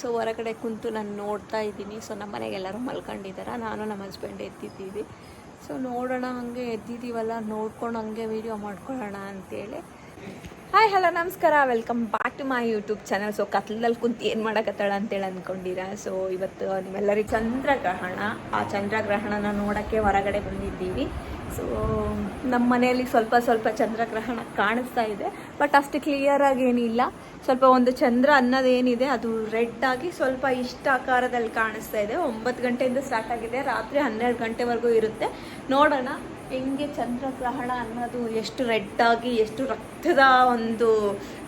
So ಹೊರಗಡೆ ಕುಂತು ನಾನು ನೋಡ್ತಾ ಇದ್ದೀನಿ. ಸೊ ನಮ್ಮ ಮನೆಗೆ ಎಲ್ಲರೂ ಮಲ್ಕೊಂಡಿದ್ದಾರೆ ನಾನು ನಮ್ಮ ಹಸ್ಬೆಂಡ್ ಎದ್ದಿದ್ದೀವಿ ಸೊ ನೋಡೋಣ ಹಂಗೆ ಎದ್ದಿದ್ದೀವಲ್ಲ ನೋಡ್ಕೊಂಡು ಹಂಗೆ ವೀಡಿಯೋ ಮಾಡ್ಕೊಳ್ಳೋಣ ಅಂತೇಳಿ. ಹಾಯ್ ಹಲೋ ನಮಸ್ಕಾರ. Welcome back to my YouTube channel so ಕತ್ಲಲ್ಲಿ ಕುಂತು ಏನು ಮಾಡಕತ್ತಾಳ ಅಂತೇಳಿ ಅಂದ್ಕೊಂಡಿರ ಸೊ ಇವತ್ತು ನಿಮ್ಮೆಲ್ಲರಿಗೆ ಚಂದ್ರಗ್ರಹಣ. ಆ ಚಂದ್ರಗ್ರಹಣನ ನೋಡೋಕ್ಕೆ ಹೊರಗಡೆ ಬಂದಿದ್ದೀವಿ. ಸೊ ನಮ್ಮ ಮನೆಯಲ್ಲಿ ಸ್ವಲ್ಪ ಸ್ವಲ್ಪ ಚಂದ್ರಗ್ರಹಣ ಕಾಣಿಸ್ತಾ ಇದೆ. ಬಟ್ ಅಷ್ಟು ಕ್ಲಿಯರಾಗಿ ಏನಿಲ್ಲ. ಸ್ವಲ್ಪ ಒಂದು ಚಂದ್ರ ಅನ್ನೋದೇನಿದೆ ಅದು ರೆಡ್ ಆಗಿ ಸ್ವಲ್ಪ ಇಷ್ಟ ಆಕಾರದಲ್ಲಿ ಕಾಣಿಸ್ತಾ ಇದೆ. ಒಂಬತ್ತು ಗಂಟೆಯಿಂದ ಸ್ಟಾರ್ಟ್ ಆಗಿದೆ. ರಾತ್ರಿ ಹನ್ನೆರಡು ಗಂಟೆವರೆಗೂ ಇರುತ್ತೆ. ನೋಡೋಣ, ಹೆಂಗೆ ಚಂದ್ರಗ್ರಹಣ ಅನ್ನೋದು ಎಷ್ಟು ರೆಡ್ ಆಗಿ, ಎಷ್ಟು ರಕ್ತದ ಒಂದು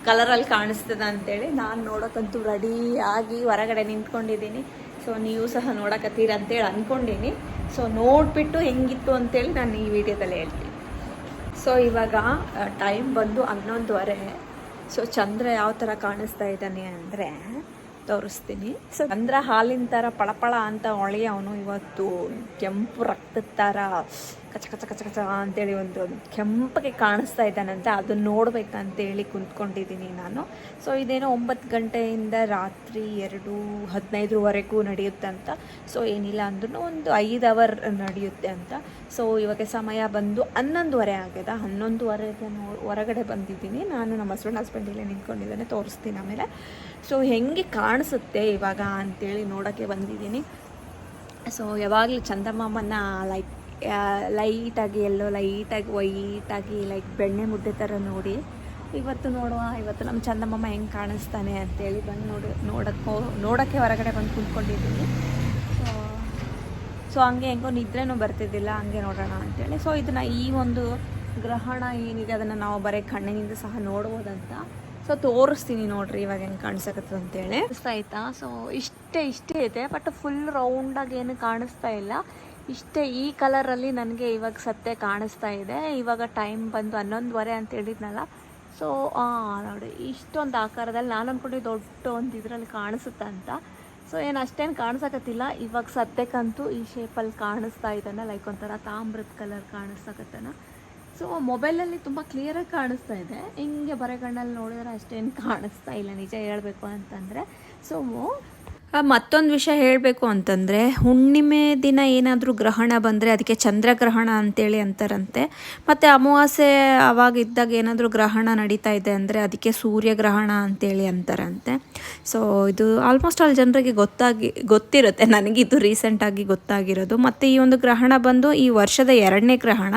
ಕಲರಲ್ಲಿ ಕಾಣಿಸ್ತದ ಅಂತೇಳಿ ನಾನು ನೋಡೋಕ್ಕಂತೂ ರೆಡಿ ಆಗಿ ಹೊರಗಡೆ ನಿಂತ್ಕೊಂಡಿದ್ದೀನಿ. ಸೊ ನೀವು ಸಹ ನೋಡಕತ್ತೀರ ಅಂತೇಳಿ ಅಂದ್ಕೊಂಡೀನಿ ಸೊ ನೋಡಿಬಿಟ್ಟು ಹೆಂಗಿತ್ತು ಅಂತೇಳಿ ನಾನು ಈ ವಿಡಿಯೋದಲ್ಲಿ ಹೇಳ್ತೀನಿ. ಸೊ ಇವಾಗ ಟೈಮ್ ಬಂದು ಹನ್ನೊಂದುವರೆ. ಸೊ ಚಂದ್ರ ಯಾವ ಥರ ಕಾಣಿಸ್ತಾ ಇದ್ದಾನೆ ಅಂದರೆ ತೋರಿಸ್ತೀನಿ. ಸೊ ಚಂದ್ರ ಹಾಲಿನ ಥರ ಪಳಪಳ ಅಂತ ಹೊಳೆ ಅವನು ಇವತ್ತು ಕೆಂಪು ರಕ್ತದ ಥರ ಕಚ ಕಚ ಕಚ ಕಚ ಅಂತೇಳಿ ಒಂದು ಕೆಂಪಗೆ ಕಾಣಿಸ್ತಾ ಇದ್ದಾನಂತೆ. ಅದನ್ನು ನೋಡ್ಬೇಕಂತೇಳಿ ಕುಂತ್ಕೊಂಡಿದ್ದೀನಿ ನಾನು. ಸೊ ಇದೇನೋ ಒಂಬತ್ತು ಗಂಟೆಯಿಂದ ರಾತ್ರಿ ಎರಡು ಹದಿನೈದರವರೆಗೂ ನಡೆಯುತ್ತೆ ಅಂತ ಸೊ ಏನಿಲ್ಲ ಅಂದ್ರೂ ಒಂದು ಐದು ಅವರ್ ನಡೆಯುತ್ತೆ ಅಂತ. ಸೊ ಇವಾಗ ಸಮಯ ಬಂದು ಹನ್ನೊಂದುವರೆ ಆಗ್ಯದ. ಹನ್ನೊಂದುವರೆಗೆ ಹೊರಗಡೆ ಬಂದಿದ್ದೀನಿ. ನಾನು ನಮ್ಮ ಹಸ್ಬೆಂಡ್ ಹಸ್ಬೆಂಡ್ ಇಲ್ಲೇ ನಿಂತ್ಕೊಂಡಿದ್ದಾನೆ, ತೋರಿಸ್ತೀನಿ ಆಮೇಲೆ. ಸೊ ಹೆಂಗೆ ಕಾಣಿಸುತ್ತೆ ಇವಾಗ ಅಂತೇಳಿ ನೋಡೋಕ್ಕೆ ಬಂದಿದ್ದೀನಿ. ಸೊ ಯಾವಾಗಲೂ ಚಂದಮಾಮನ ಲೈಕ್ ಲೈಟಾಗಿ ಎಲ್ಲೋ ಲೈಟಾಗಿ ವೈಟಾಗಿ ಲೈಕ್ ಬೆಣ್ಣೆ ಮುದ್ದೆ ಥರ ನೋಡಿ. ಇವತ್ತು ನೋಡುವ, ಇವತ್ತು ನಮ್ಮ ಚಂದಮ್ಮಮ್ಮ ಹೆಂಗೆ ಕಾಣಿಸ್ತಾನೆ ಅಂತೇಳಿ ಬಂದು ನೋಡಿ ನೋಡಕ್ಕೋ ನೋಡೋಕ್ಕೆ ಹೊರಗಡೆ ಬಂದು ಕುಂತ್ಕೊಂಡಿದ್ದೀನಿ. ಸೊ ಸೊ ಹಂಗೆ ಹೆಂಗೋ ನಿದ್ರೆನೂ ಬರ್ತಿದ್ದಿಲ್ಲ, ಹಂಗೆ ನೋಡೋಣ ಅಂತೇಳಿ. ಸೊ ಇದನ್ನು ಈ ಒಂದು ಗ್ರಹಣ ಏನಿದೆ, ಅದನ್ನು ನಾವು ಬರೀ ಕಣ್ಣಿನಿಂದ ಸಹ ನೋಡ್ಬೋದಂತ. ಸೊ ತೋರಿಸ್ತೀನಿ ನೋಡ್ರಿ ಇವಾಗ ಹೆಂಗೆ ಕಾಣಿಸಕತ್ತದ ಅಂತೇಳಿ. ಆಯ್ತಾ ಸೊ ಇಷ್ಟೇ ಇಷ್ಟೇ ಇದೆ ಬಟ್ ಫುಲ್ ರೌಂಡಾಗಿ ಏನು ಕಾಣಿಸ್ತಾ ಇಲ್ಲ. ಇಷ್ಟೇ ಈ ಕಲರಲ್ಲಿ ನನಗೆ ಇವಾಗ ಸತ್ಯ ಕಾಣಿಸ್ತಾ ಇದೆ. ಇವಾಗ ಟೈಮ್ ಬಂದು ಹನ್ನೊಂದುವರೆ ಅಂತ ಹೇಳಿದ್ನಲ್ಲ. ಸೊ ನೋಡಿ, ಇಷ್ಟೊಂದು ಆಕಾರದಲ್ಲಿ ನಾನು ಅಂದ್ಕೊಂಡು ದೊಡ್ಡ ಒಂದು ಇದರಲ್ಲಿ ಕಾಣಿಸುತ್ತೆ ಅಂತ. ಸೊ ಏನು ಅಷ್ಟೇನು ಕಾಣಿಸಕತ್ತಿಲ್ಲ. ಇವಾಗ ಸದ್ಯಕ್ಕಂತೂ ಈ ಶೇಪಲ್ಲಿ ಕಾಣಿಸ್ತಾ ಇದ್ದಾನೆ. ಲೈಕ್ ಒಂಥರ ತಾಮ್ರದ ಕಲರ್ ಕಾಣಿಸ್ತಕತ್ತಾನ ಸೊ ಮೊಬೈಲಲ್ಲಿ ತುಂಬ ಕ್ಲಿಯರಾಗಿ ಕಾಣಿಸ್ತಾ ಇದೆ. ಹಿಂಗೆ ಬರೆಗಣ್ಣಲ್ಲಿ ನೋಡಿದ್ರೆ ಅಷ್ಟೇನು ಕಾಣಿಸ್ತಾ ಇಲ್ಲ. ನಿಜ ಹೇಳಬೇಕು ಅಂತಂದರೆ. ಸೊ ಮತ್ತೊಂದು ವಿಷಯ ಹೇಳಬೇಕು ಅಂತಂದರೆ, ಹುಣ್ಣಿಮೆ ದಿನ ಏನಾದರೂ ಗ್ರಹಣ ಬಂದರೆ ಅದಕ್ಕೆ ಚಂದ್ರಗ್ರಹಣ ಅಂತೇಳಿ ಅಂತಾರಂತೆ. ಮತ್ತು ಅಮಾವಾಸ್ಯೆ ಆವಾಗ ಇದ್ದಾಗ ಏನಾದರೂ ಗ್ರಹಣ ನಡೀತಾ ಇದೆ ಅಂದರೆ ಅದಕ್ಕೆ ಸೂರ್ಯಗ್ರಹಣ ಅಂತೇಳಿ ಅಂತಾರಂತೆ. ಸೊ ಇದು ಆಲ್ಮೋಸ್ಟ್ ಆಲ್ ಜನರಿಗೆ ಗೊತ್ತಾಗಿ, ಗೊತ್ತಿರುತ್ತೆ. ನನಗಿದು ರೀಸೆಂಟಾಗಿ ಗೊತ್ತಾಗಿರೋದು. ಮತ್ತು ಈ ಒಂದು ಗ್ರಹಣ ಬಂದು ಈ ವರ್ಷದ ಎರಡನೇ ಗ್ರಹಣ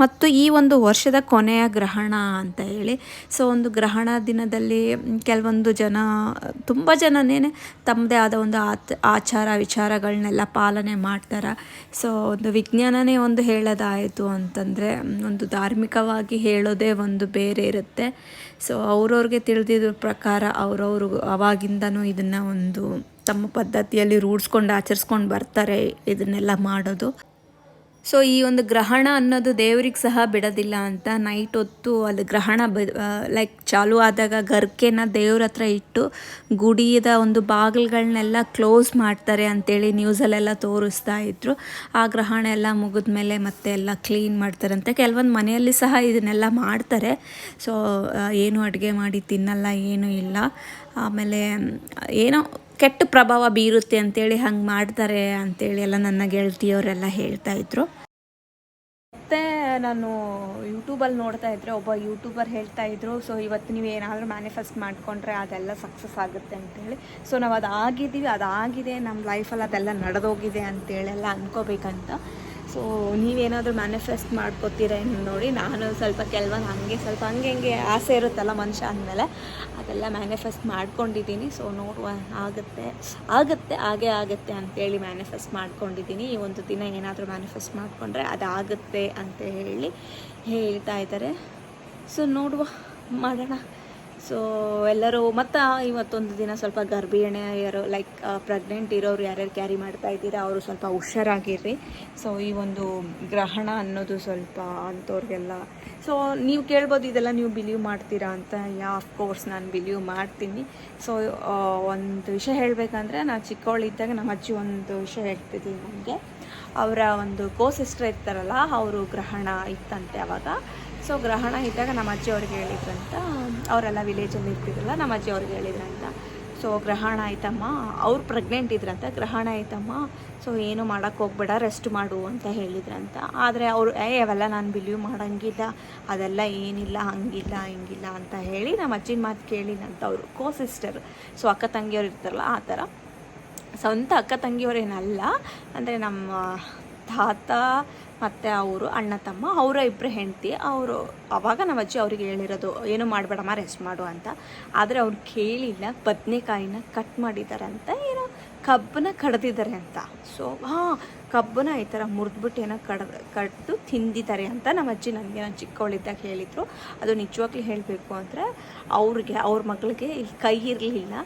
ಮತ್ತು ಈ ಒಂದು ವರ್ಷದ ಕೊನೆಯ ಗ್ರಹಣ ಅಂತ ಹೇಳಿ. ಸೊ ಒಂದು ಗ್ರಹಣ ದಿನದಲ್ಲಿ ಕೆಲವೊಂದು ಜನ, ತುಂಬ ಜನನೇ ತಮ್ಮದೇ ಆದ ಒಂದು ಆತ್ ಆಚಾರ ವಿಚಾರಗಳನ್ನೆಲ್ಲ ಪಾಲನೆ ಮಾಡ್ತಾರೆ? ಸೊ ಒಂದು ವಿಜ್ಞಾನನೇ ಒಂದು ಹೇಳೋದಾಯಿತು ಅಂತಂದರೆ ಒಂದು ಧಾರ್ಮಿಕವಾಗಿ ಹೇಳೋದೇ ಒಂದು ಬೇರೆ ಇರುತ್ತೆ. ಸೊ ಅವ್ರವ್ರಿಗೆ ತಿಳಿದಿದ್ರ ಪ್ರಕಾರ ಅವ್ರವರು ಅವಾಗಿಂದನೂ ಇದನ್ನು ಒಂದು ತಮ್ಮ ಪದ್ಧತಿಯಲ್ಲಿ ರೂಢಿಸ್ಕೊಂಡು ಆಚರಿಸ್ಕೊಂಡು ಬರ್ತಾರೆ ಇದನ್ನೆಲ್ಲ ಮಾಡೋದು. ಸೊ ಈ ಒಂದು ಗ್ರಹಣ ಅನ್ನೋದು ದೇವ್ರಿಗೆ ಸಹ ಬಿಡೋದಿಲ್ಲ ಅಂತ ನೈಟ್ ಹೊತ್ತು ಅಲ್ಲಿ ಗ್ರಹಣ ಬ ಲೈಕ್ ಚಾಲು ಆದಾಗ ಗರ್ಕೆನ ದೇವ್ರ ಹತ್ರ ಇಟ್ಟು ಗುಡಿಯದ ಒಂದು ಬಾಗಿಲುಗಳನ್ನೆಲ್ಲ ಕ್ಲೋಸ್ ಮಾಡ್ತಾರೆ ಅಂತೇಳಿ ನ್ಯೂಸಲ್ಲೆಲ್ಲ ತೋರಿಸ್ತಾ ಇದ್ರು. ಆ ಗ್ರಹಣ ಎಲ್ಲ ಮುಗಿದ ಮೇಲೆ ಮತ್ತೆ ಎಲ್ಲ ಕ್ಲೀನ್ ಮಾಡ್ತಾರಂತೆ ಕೆಲವೊಂದು ಮನೆಯಲ್ಲಿ ಸಹ ಇದನ್ನೆಲ್ಲ ಮಾಡ್ತಾರೆ. ಸೊ ಏನು ಅಡುಗೆ ಮಾಡಿ ತಿನ್ನಲ್ಲ, ಏನೂ ಇಲ್ಲ. ಆಮೇಲೆ, ಏನೋ ಕೆಟ್ಟ ಪ್ರಭಾವ ಬೀರುತ್ತೆ ಅಂತೇಳಿ ಹಂಗೆ ಮಾಡ್ತಾರೆ ಅಂತೇಳಿ ಎಲ್ಲ ನನ್ನ ಗೆಳತಿಯವರೆಲ್ಲ ಹೇಳ್ತಾ ಇದ್ರು. ಮತ್ತೆ ನಾನು ಯೂಟ್ಯೂಬಲ್ಲಿ ನೋಡ್ತಾ ಇದ್ದರೆ ಒಬ್ಬ ಯೂಟ್ಯೂಬರ್ ಹೇಳ್ತಾ ಇದ್ರು, ಸೊ ಇವತ್ತು ನೀವು ಏನಾದರೂ ಮ್ಯಾನಿಫೆಸ್ಟ್ ಮಾಡಿಕೊಂಡ್ರೆ ಅದೆಲ್ಲ ಸಕ್ಸಸ್ ಆಗುತ್ತೆ ಅಂತೇಳಿ. ಸೊ ನಾವು ಅದಾಗಿದ್ದೀವಿ, ಅದಾಗಿದೆ ನಮ್ಮ ಲೈಫಲ್ಲಿ ಅದೆಲ್ಲ ನಡೆದೋಗಿದೆ ಅಂತೇಳಿ ಎಲ್ಲ ಅನ್ಕೋಬೇಕಂತ. ಸೊ, ನೀವೇನಾದರೂ ಮ್ಯಾನಿಫೆಸ್ಟ್ ಮಾಡ್ಕೋತೀರ ನೋಡಿ, ನಾನು ಸ್ವಲ್ಪ ಕೆಲವೊಂದು ಹಂಗೆ, ಸ್ವಲ್ಪ ಹಂಗೆ ಹಂಗೆ ಆಸೆ ಇರುತ್ತಲ್ಲ ಮನುಷ್ಯ ಅಂದಮೇಲೆ, ಅದೆಲ್ಲ ಮ್ಯಾನಿಫೆಸ್ಟ್ ಮಾಡ್ಕೊಂಡಿದ್ದೀನಿ. ಸೊ, ನೋಡುವ, ಆಗುತ್ತೆ ಆಗುತ್ತೆ, ಹಾಗೆ ಆಗುತ್ತೆ ಅಂತೇಳಿ ಮ್ಯಾನಿಫೆಸ್ಟ್ ಮಾಡ್ಕೊಂಡಿದ್ದೀನಿ. ಈ ಒಂದು ದಿನ ಏನಾದರೂ ಮ್ಯಾನಿಫೆಸ್ಟ್ ಮಾಡಿಕೊಂಡ್ರೆ ಅದಾಗುತ್ತೆ ಅಂತ ಹೇಳಿ ಹೇಳ್ತಾ ಇದ್ದಾರೆ. ಸೊ, ನೋಡುವ, ಮಾಡೋಣ. ಸೊ ಎಲ್ಲರೂ ಮತ್ತು ಇವತ್ತೊಂದು ದಿನ ಸ್ವಲ್ಪ ಗರ್ಭಿಣಿ ಗರ್ಭಿಣಿಯರು ಲೈಕ್ ಪ್ರೆಗ್ನೆಂಟ್ ಇರೋರು ಯಾರ್ಯಾರು ಕ್ಯಾರಿ ಮಾಡ್ತಾ ಇದ್ದೀರಾ, ಅವರು ಸ್ವಲ್ಪ ಹುಷಾರಾಗಿರ್ರಿ. ಸೊ ಈ ಒಂದು ಗ್ರಹಣ ಅನ್ನೋದು ಸ್ವಲ್ಪ ಅಂಥವ್ರಿಗೆಲ್ಲ ಸೊ ನೀವು ಕೇಳ್ಬೋದು ಇದೆಲ್ಲ ನೀವು ಬಿಲೀವ್ ಮಾಡ್ತೀರಾ ಅಂತ. ಯಾ ಕೋರ್ಸ್ ನಾನು ಬಿಲೀವ್ ಮಾಡ್ತೀನಿ. ಸೊ ಒಂದು ವಿಷಯ ಹೇಳಬೇಕಂದ್ರೆ ನಾನು ಚಿಕ್ಕವಳಿದ್ದಾಗ ನಮ್ಮ ಅಜ್ಜಿ ಒಂದು ವಿಷಯ ಹೇಳ್ತಿದ್ದೀನಿ ನನಗೆ ಅವರ ಒಂದು ಕೋ ಸಿಸ್ಟರ್ ಇರ್ತಾರಲ್ಲ, ಅವರು ಗ್ರಹಣ ಇತ್ತಂತೆ ಅವಾಗ. ಸೊ ಗ್ರಹಣ ಇದ್ದಾಗ ನಮ್ಮ ಅಜ್ಜಿ ಅವ್ರಿಗೆ ಹೇಳಿದ್ರಂತ. ಅವರೆಲ್ಲ ವಿಲೇಜಲ್ಲಿ ಇರ್ತಿದ್ರಲ್ಲ, ನಮ್ಮ ಅಜ್ಜಿ ಅವ್ರಿಗೆ ಹೇಳಿದ್ರಂತ. ಸೊ ಸೊ ಗ್ರಹಣ ಆಯ್ತಮ್ಮ, ಅವ್ರು ಪ್ರೆಗ್ನೆಂಟ್ ಇದ್ರಂತ. ಗ್ರಹಣ ಆಯ್ತಮ್ಮ ಸೊ ಏನು ಮಾಡೋಕ್ಕೆ ಹೋಗ್ಬೇಡ ರೆಸ್ಟ್ ಮಾಡು ಅಂತ ಹೇಳಿದ್ರಂತ. ಆದರೆ ಅವರು, ಏ, ಅವೆಲ್ಲ ನಾನು ಬಿಲೀವ್ ಮಾಡೋಂಗಿಲ್ಲ. ಅದೆಲ್ಲ ಏನಿಲ್ಲ, ಹಂಗಿಲ್ಲ, ಹಿಂಗಿಲ್ಲ ಅಂತ ಹೇಳಿ ನಮ್ಮ ಅಜ್ಜಿನ ಮಾತು ಕೇಳಿನಂತ ಅವರು. ಕೋ ಸಿಸ್ಟರ್ ಸೊ ಅಕ್ಕ ತಂಗಿಯವ್ರು ಇರ್ತಾರಲ್ಲ, ಆ ಥರ. ಸ್ವಂತ ಅಕ್ಕ ತಂಗಿಯವರೇನಲ್ಲ, ಅಂದರೆ ನಮ್ಮ ತಾತ ಮತ್ತು ಅವರು ಅಣ್ಣ ತಮ್ಮ, ಅವರ ಇಬ್ಬರು ಹೆಂಡತಿ, ಅವರು ಅವಾಗ ನಮ್ಮ ಅಜ್ಜಿ ಅವ್ರಿಗೆ ಹೇಳಿರೋದು, ಏನು ಮಾಡಬೇಡಮ್ಮ ರೆಸ್ಟ್ ಮಾಡು ಅಂತ. ಆದರೆ ಅವ್ರು ಕೇಳಿಲ್ಲ, ಬದನೆಕಾಯಿನ ಕಟ್ ಮಾಡಿದ್ದಾರೆ ಅಂತ, ಏನೋ ಕಬ್ಬನ್ನ ಕಡ್ದಿದ್ದಾರೆ ಅಂತ. ಸೊ ಹಾಂ ಕಬ್ಬನ್ನ ಈ ಥರ ಮುರಿದ್ಬಿಟ್ಟು ಏನೋ ಕಡ ಕಟ್ಟು ತಿಂದಿದ್ದಾರೆ ಅಂತ ನಮ್ಮ ಅಜ್ಜಿ ನನಗೆ ನಾನು ಚಿಕ್ಕವಳಿದ್ದಾಗ ಹೇಳಿದರು. ಅದು ನಿಜವಾಗ್ಲೂ ಹೇಳಬೇಕು ಅಂದರೆ ಅವ್ರಿಗೆ, ಅವ್ರ ಮಗಳಿಗೆ ಕೈ ಇರಲಿಲ್ಲ.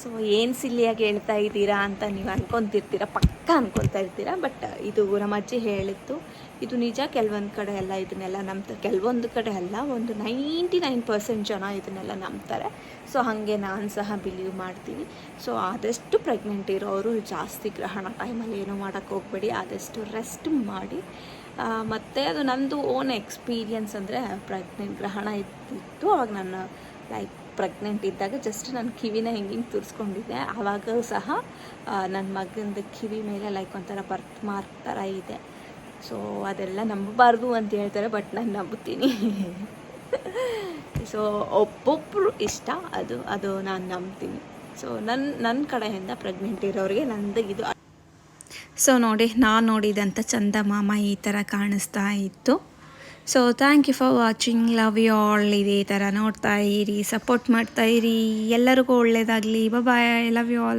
ಸೊ ಏನು ಸಿಲ್ಲಿಯಾಗಿ ಹೇಳ್ತಾ ಇದ್ದೀರಾ ಅಂತ ನೀವು ಅನ್ಕೊತಿರ್ತೀರ, ಪಕ್ಕ ಅನ್ಕೊತಾ ಇರ್ತೀರ ಬಟ್ ಇದು ನಮ್ಮ ಅಜ್ಜಿ ಹೇಳಿತ್ತು ಇದು ನಿಜ, ಕೆಲವೊಂದು ಕಡೆ ಎಲ್ಲ ಇದನ್ನೆಲ್ಲ ನಂಬ್ತಾರೆ. ಕೆಲವೊಂದು ಕಡೆ ಅಲ್ಲ, ಒಂದು ನೈಂಟಿ ನೈನ್ ಪರ್ಸೆಂಟ್ ಜನ ಇದನ್ನೆಲ್ಲ ನಂಬ್ತಾರೆ. ಸೊ ಹಾಗೆ ನಾನು ಸಹ ಬಿಲೀವ್ ಮಾಡ್ತೀನಿ. ಸೊ ಆದಷ್ಟು ಪ್ರೆಗ್ನೆಂಟ್ ಇರೋರು ಜಾಸ್ತಿ ಗ್ರಹಣ ಟೈಮಲ್ಲಿ ಏನೂ ಮಾಡೋಕ್ಕೆ ಹೋಗಬೇಡಿ. ಆದಷ್ಟು ರೆಸ್ಟ್ ಮಾಡಿ ಮತ್ತು ಅದು ನಂದು ಓನ್ ಎಕ್ಸ್ಪೀರಿಯನ್ಸ್ ಅಂದರೆ ಪ್ರೆಗ್ನೆಂಟ್ ಗ್ರಹಣ ಇತ್ತು ಅವಾಗ ನಾನು ಲೈಕ್ ಪ್ರೆಗ್ನೆಂಟ್ ಇದ್ದಾಗ ಜಸ್ಟ್ ನಾನು ಕಿವಿನ ಹಿಂಗೆ ಹಿಂಗೆ ತುರಿಸ್ಕೊಂಡಿದ್ದೆ. ಆವಾಗ ಸಹ ನನ್ನ ಮಗಂದು ಕಿವಿ ಮೇಲೆ ಲೈಕ್ ಒಂಥರ ಬರ್ತ್ ಮಾರ್ಕ್ ಥರ ಇದೆ. ಸೊ ಅದೆಲ್ಲ ನಂಬಬಾರ್ದು ಅಂತ ಹೇಳ್ತಾರೆ ಬಟ್ ನಾನು ನಂಬುತ್ತೀನಿ. ಸೊ ಒಬ್ಬೊಬ್ಬರು ಇಷ್ಟ, ಅದು ಅದು ನಾನು ನಂಬ್ತೀನಿ. ಸೊ ನನ್ನ ನನ್ನ ಕಡೆಯಿಂದ ಪ್ರೆಗ್ನೆಂಟ್ ಇರೋರಿಗೆ ನಂದು ಇದು ಸೊ ನೋಡಿ, ನಾನು ನೋಡಿದಂಥ ಚಂದಮಾಮ ಈ ಥರ ಕಾಣಿಸ್ತಾ ಇತ್ತು. So thank you for watching love you all ಇದೇ ಥರ ನೋಡ್ತಾ ಇರಿ ಸಪೋರ್ಟ್ ಮಾಡ್ತಾ ಇರಿ. ಎಲ್ಲರಿಗೂ ಒಳ್ಳೆಯದಾಗಲಿ ಬಾಯ್ ಲವ್ ಯು ಆಲ್